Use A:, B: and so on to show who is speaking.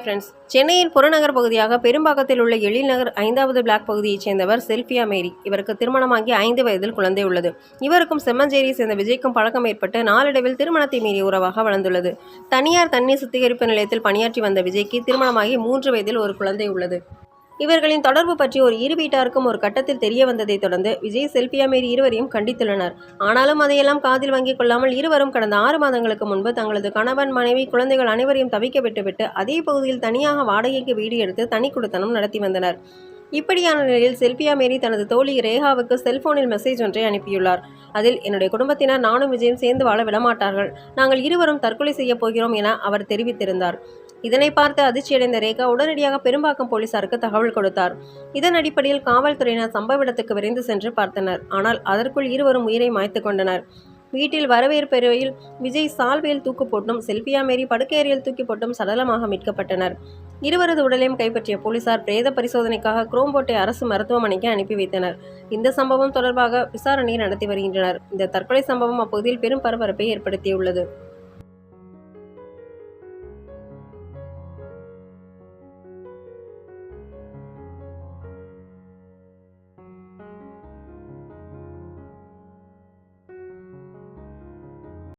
A: Hi friends சென்னையின் புறநகர் பகுதியாக பெரும்பாக்கத்தில் உள்ள எழில் நகர் ஐந்தாவது பிளாக் பகுதியைச் சேர்ந்தவர் செல்ஃபியா மேரி. இவருக்கு திருமணமாகி ஐந்து வயதில் குழந்தை உள்ளது. இவருக்கும் செம்மஞ்சேரியை சேர்ந்த விஜய்க்கும் பழக்கம் ஏற்பட்டு நாளடைவில் திருமணத்தை மீறிய உறவாக வளர்ந்துள்ளது. தனியார் தண்ணீர் சுத்திகரிப்பு நிலையத்தில் பணியாற்றி வந்த விஜய்க்கு திருமணமாகி மூன்று வயதில் ஒரு குழந்தை உள்ளது. இவர்களின் தொடர்பு பற்றி ஒரு இரு வீட்டாருக்கும் ஒரு கட்டத்தில் தெரிய வந்ததைத் தொடர்ந்து விஜய் செல்பியா மேரி இருவரையும் கண்டித்துள்ளனர். ஆனாலும் அதையெல்லாம் காதில் வாங்கிக் கொள்ளாமல் இருவரும் கடந்த ஆறு மாதங்களுக்கு முன்பு தங்களது கணவன் மனைவி குழந்தைகள் அனைவரையும் தவிக்க விட்டுவிட்டு அதே பகுதியில் தனியாக வாடகைக்கு வீடு எடுத்து தனி குடுத்தனம் நடத்தி வந்தனர். இப்படியான நிலையில் செல்பியா மேரி தனது தோழி ரேகாவுக்கு செல்போனில் மெசேஜ் ஒன்றை அனுப்பியுள்ளார். அதில் என்னுடைய குடும்பத்தினர் நானும் விஜயும் சேர்ந்து வாழ விடமாட்டார்கள். நாங்கள் இருவரும் தற்கொலை செய்யப் போகிறோம் என அவர் தெரிவித்திருந்தார். இதனை பார்த்து அதிர்ச்சியடைந்த ரேகா உடனடியாக பெரும்பாக்கம் போலீசாருக்கு தகவல் கொடுத்தார். இதன் அடிப்படையில் காவல்துறையினர் சம்பவ இடத்துக்கு விரைந்து சென்று பார்த்தனர். ஆனால் அதற்குள் இருவரும் உயிரை மாய்த்து கொண்டனர். வீட்டில் வரவேற்பறையில் விஜய் சால்வையில் தூக்கு போட்டும் செல்பியா மேரி படுக்கையறையில் தூக்கி போட்டும் சடலமாக மீட்கப்பட்டனர். இருவரது உடலையும் கைப்பற்றிய போலீசார் பிரேத பரிசோதனைக்காக குரோம்போட்டை அரசு மருத்துவமனைக்கு அனுப்பி வைத்தனர். இந்த சம்பவம் தொடர்பாக விசாரணையை நடத்தி வருகின்றனர். இந்த தற்கொலை சம்பவம் அப்பகுதியில் பெரும் பரபரப்பை ஏற்படுத்தியுள்ளது.